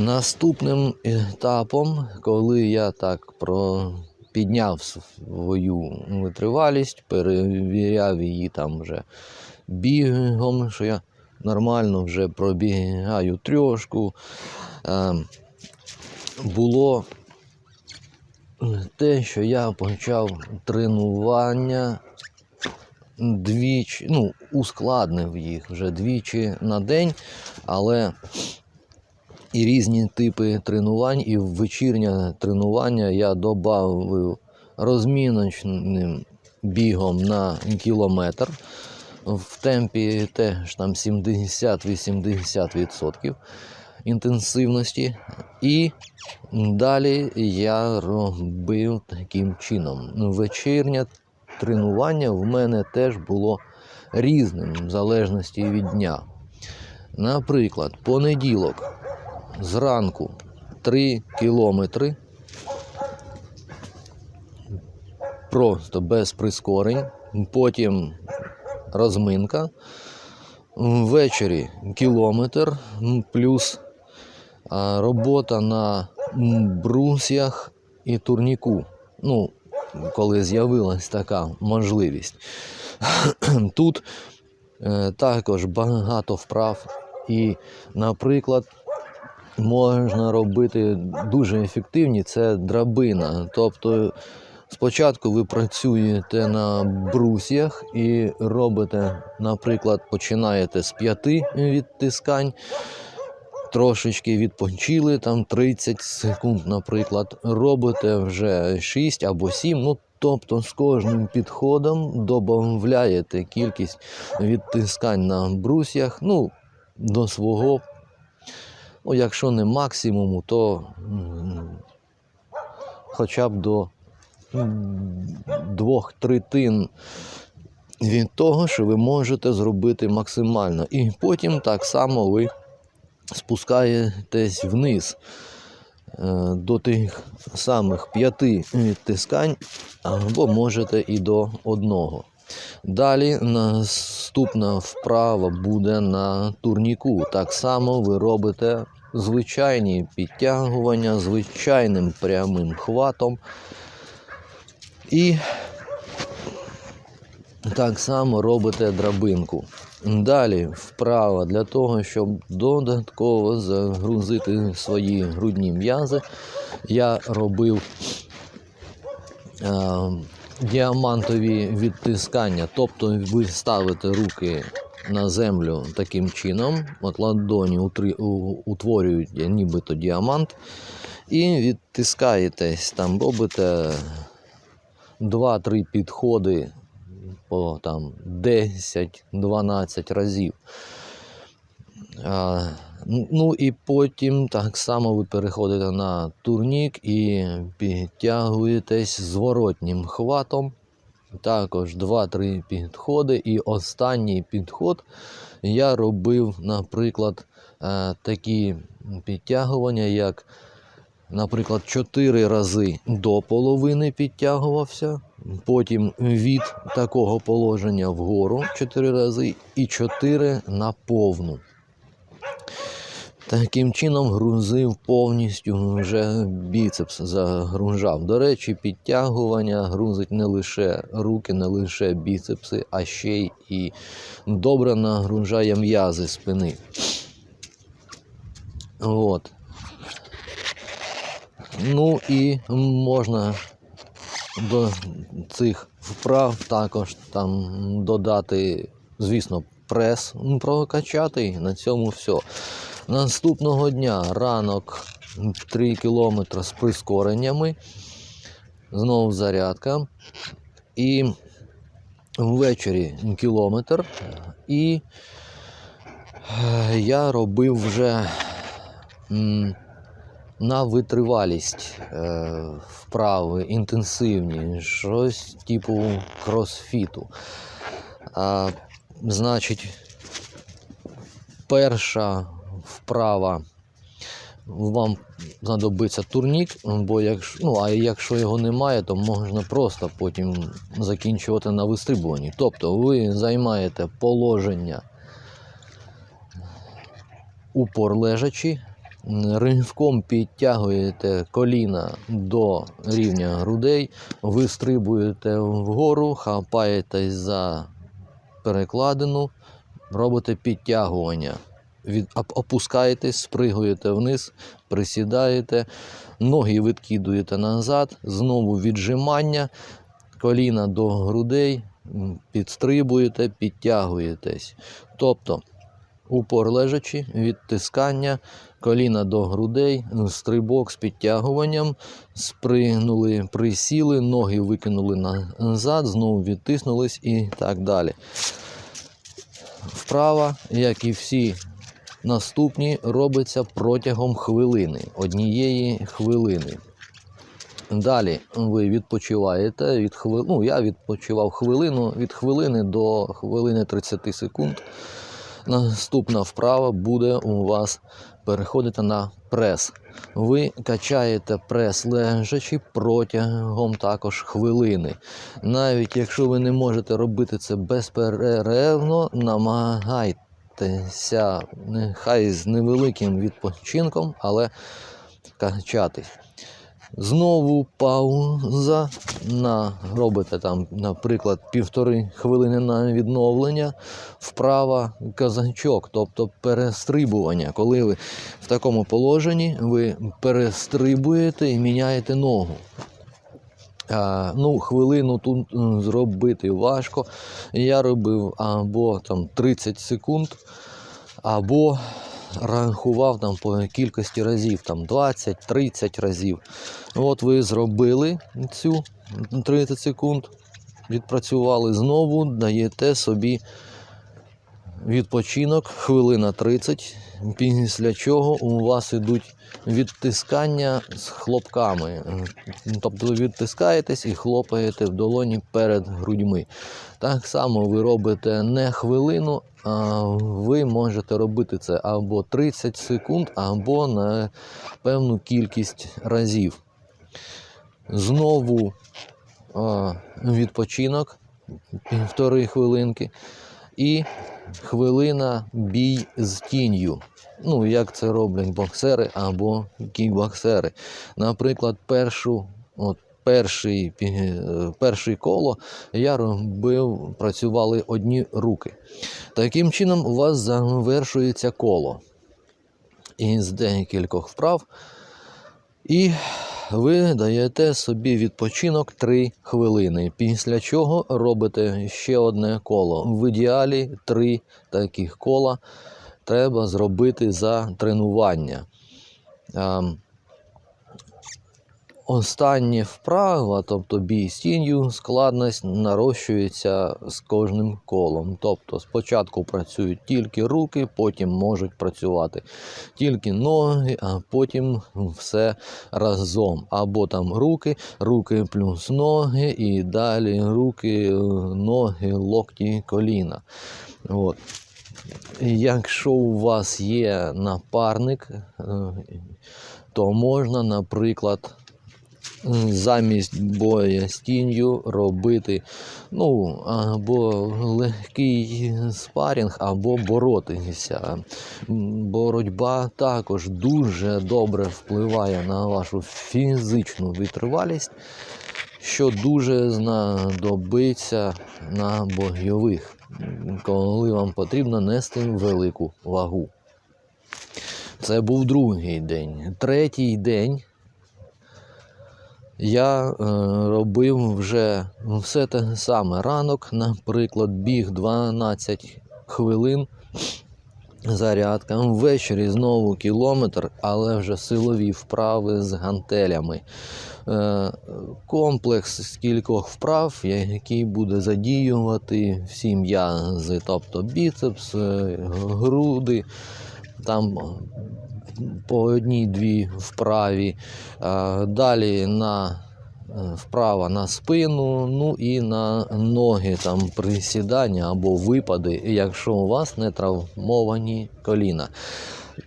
Наступним етапом, коли я так про підняв свою витривалість, перевіряв її там вже бігом, що я нормально вже пробігаю трьошку, е, було те, що я почав тренування двічі, ну, ускладнив їх вже двічі на день, але і різні типи тренувань, і в вечірнє тренування я додав розміночним бігом на кілометр в темпі теж там 70-80% інтенсивності. І далі я робив таким чином. Вечірнє тренування в мене теж було різним в залежності від дня. Наприклад, понеділок зранку 3 кілометри. Просто без прискорень. Потім розминка. Ввечері кілометр плюс робота на м, брусьях і турніку. Ну, коли з'явилась така можливість. Тут е, також багато вправ. І, наприклад, можна робити дуже ефективні це драбина. Тобто спочатку ви працюєте на брусьях і робите, наприклад, починаєте з п'яти відтискань. Трошечки відпочили, там 30 секунд, наприклад, робите вже 6 або 7. Ну, тобто з кожним підходом додаєте кількість відтискань на брусьях ну, до свого Ну, якщо не максимуму, то хоча б до двох третин від того, що ви можете зробити максимально. І потім так само ви спускаєтесь вниз е, до тих самих п'яти відтискань, або можете і до одного. Далі наступна вправа буде на турніку. Так само ви робите звичайні підтягування звичайним прямим хватом. І так само робите драбинку. Далі вправа для того, щоб додатково загрузити свої грудні м'язи, я робив е, діамантові відтискання. Тобто ви ставите руки на землю таким чином, от ладоні утворюють нібито діамант, і відтискаєтесь, там робите 2-3 підходи по там 10-12 разів. А, ну і потім так само ви переходите на турнік і підтягуєтесь зворотнім хватом. Також 2-3 підходи. І останній підход я робив, наприклад, е, такі підтягування, як, наприклад, 4 рази до половини підтягувався, потім від такого положення вгору 4 рази і 4 на повну. Таким чином грузив повністю вже біцепс загружав. До речі, підтягування грузить не лише руки, не лише біцепси, а ще й і добре нагружає м'язи спини. От. Ну і можна до цих вправ також там додати, звісно, прес прокачати. На цьому все. Наступного дня ранок 3 кілометри з прискореннями. Знову зарядка. І ввечері кілометр. І е, я робив вже на витривалість е, вправи інтенсивні, щось типу кросфіту. А, значить, перша вправа вам знадобиться турнік, бо якщо, ну, а якщо його немає, то можна просто потім закінчувати на вистрибуванні. Тобто ви займаєте положення упор лежачи, м, ривком підтягуєте коліна до рівня грудей, вистрибуєте вгору, хапаєтесь за перекладину, робите підтягування. Від, опускаєтесь, спригуєте вниз, присідаєте, ноги відкидуєте назад, знову віджимання, коліна до грудей, підстрибуєте, підтягуєтесь. Тобто упор лежачи, відтискання, коліна до грудей, стрибок з підтягуванням, спригнули, присіли, ноги викинули назад, знову відтиснулись і так далі. Вправа, як і всі наступні, робиться протягом хвилини, однієї хвилини. Далі ви відпочиваєте від хвили... ну, я відпочивав хвилину від хвилини до хвилини 30 секунд. Наступна вправа буде у вас переходити на прес. Ви качаєте прес лежачи протягом також хвилини. Навіть якщо ви не можете робити це безперервно, намагайтеся нехай з невеликим відпочинком, але качатись. Знову пауза. На, робите там, наприклад, півтори хвилини на відновлення. Вправа казачок, тобто перестрибування. Коли ви в такому положенні, ви перестрибуєте і міняєте ногу. Ну, хвилину тут зробити важко. Я робив або там 30 секунд, або рахував там по кількості разів, там 20-30 разів. От ви зробили цю 30 секунд, відпрацювали знову, даєте собі відпочинок, хвилина 30, після чого у вас ідуть відтискання з хлопками. Тобто відтискаєтесь і хлопаєте в долоні перед грудьми. Так само ви робите не хвилину, а ви можете робити це або 30 секунд, або на певну кількість разів. Знову відпочинок півтори хвилинки і хвилина бій з тінню. Ну, як це роблять боксери або кікбоксери. Наприклад, першу, от, перший, перший коло я робив, працювали одні руки. Таким чином, у вас завершується коло із декількох вправ. І ви даєте собі відпочинок 3 хвилини, після чого робите ще одне коло. В ідеалі 3 таких кола треба зробити за тренування. Останнє вправа, тобто бій з тінню, складність нарощується з кожним колом. Тобто спочатку працюють тільки руки, потім можуть працювати тільки ноги, а потім все разом. Або там руки, руки плюс ноги, і далі руки, ноги, локті, коліна. От. Якщо у вас є напарник, е, то можна, наприклад, замість боя з тінню робити ну, або легкий спарінг, або боротися. Боротьба також дуже добре впливає на вашу фізичну витривалість, що дуже знадобиться на бойових, коли вам потрібно нести велику вагу. Це був другий день. Третій день я е, робив вже все те саме. Ранок, наприклад, біг 12 хвилин. Зарядка. Ввечері знову кілометр, але вже силові вправи з гантелями. Е, комплекс з кількох вправ, який буде задіювати всі м'язи, тобто біцепс, е, груди, там по одній-дві вправі. Е, Далі на е, вправа на спину, ну і на ноги, там присідання або випади, якщо у вас не травмовані коліна.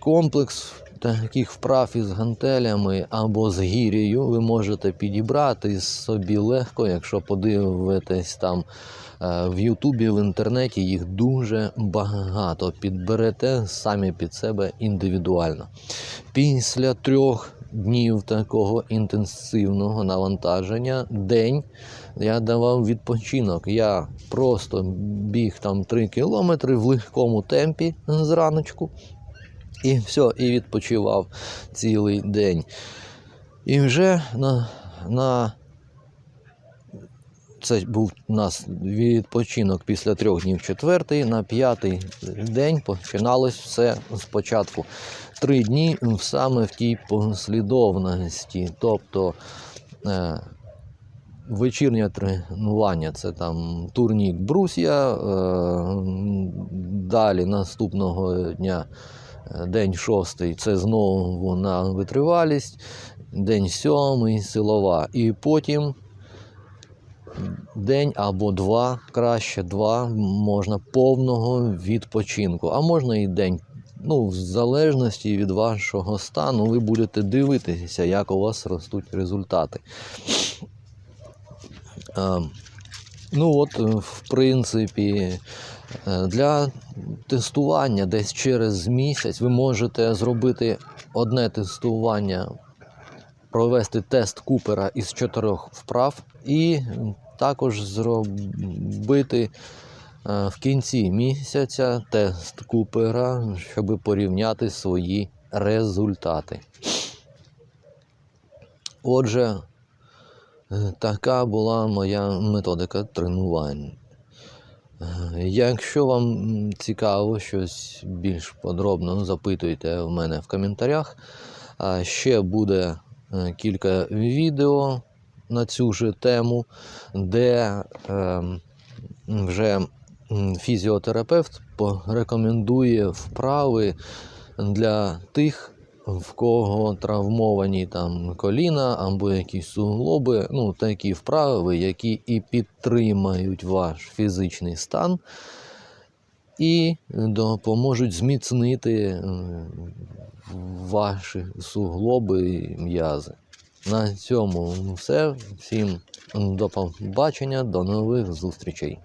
Комплекс таких вправ із гантелями або з гір'єю ви можете підібрати собі легко, якщо подивитесь там Е, В Ютубі, в інтернеті їх дуже багато. Підберете самі під себе індивідуально. Після трьох днів такого інтенсивного навантаження день я давав відпочинок. Я просто біг там 3 кілометри в легкому темпі зраночку. І все, і відпочивав цілий день. І вже на, на це був у нас відпочинок після трьох днів четвертий, на п'ятий день починалось все спочатку. Три дні саме в тій послідовності. Тобто е, вечірнє тренування це там турнік брусья, е, далі наступного дня. е, День шостий це знову на витривалість, день сьомий силова. І потім день або два, краще два, можна повного відпочинку, а можна і день. Ну, в залежності від вашого стану, ви будете дивитися, як у вас ростуть результати. Ну от, е, в принципі, е, для тестування десь через місяць ви можете зробити одне тестування, провести тест Купера із чотирьох вправ і також зробити е, в кінці місяця тест Купера, щоб порівняти свої результати. Отже, е, така була моя методика тренувань. Е, Якщо вам цікаво щось більш подробно, запитуйте в мене в коментарях. Ще буде кілька відео на цю же тему, де ем, вже фізіотерапевт порекомендує вправи для тих, в кого травмовані там коліна або якісь суглоби, ну такі вправи, які і підтримають ваш фізичний стан і допоможуть зміцнити е, ваші суглоби і м'язи. На цьому все. Всім до побачення, до нових зустрічей.